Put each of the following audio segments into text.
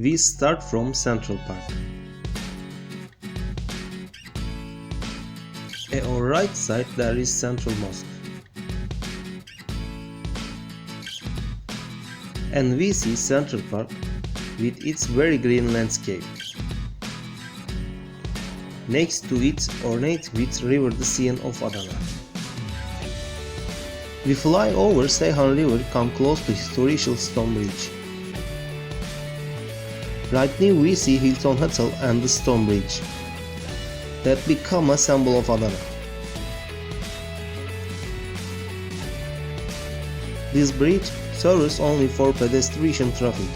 We start from Central Park. At our right side there is Central Mosque. And we see Central Park with its very green landscape. Next to it ornate with river the scene of Adana. We fly over Seyhan River, come close to historical Stone Bridge. Right now we see Hilton Hotel and the Stone Bridge that become a symbol of Adana. This bridge serves only for pedestrian traffic.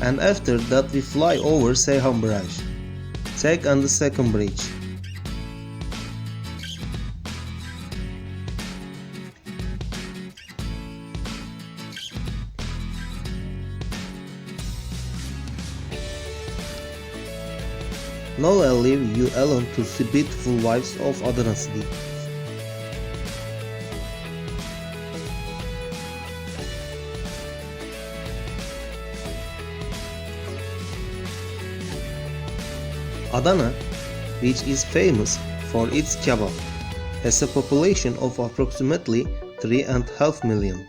And after that we fly over Seyhan Bridge. Take on the second bridge. Now I'll leave you alone to see beautiful wives of Adana City. Adana, which is famous for its kebab, has a population of approximately 3.5 million.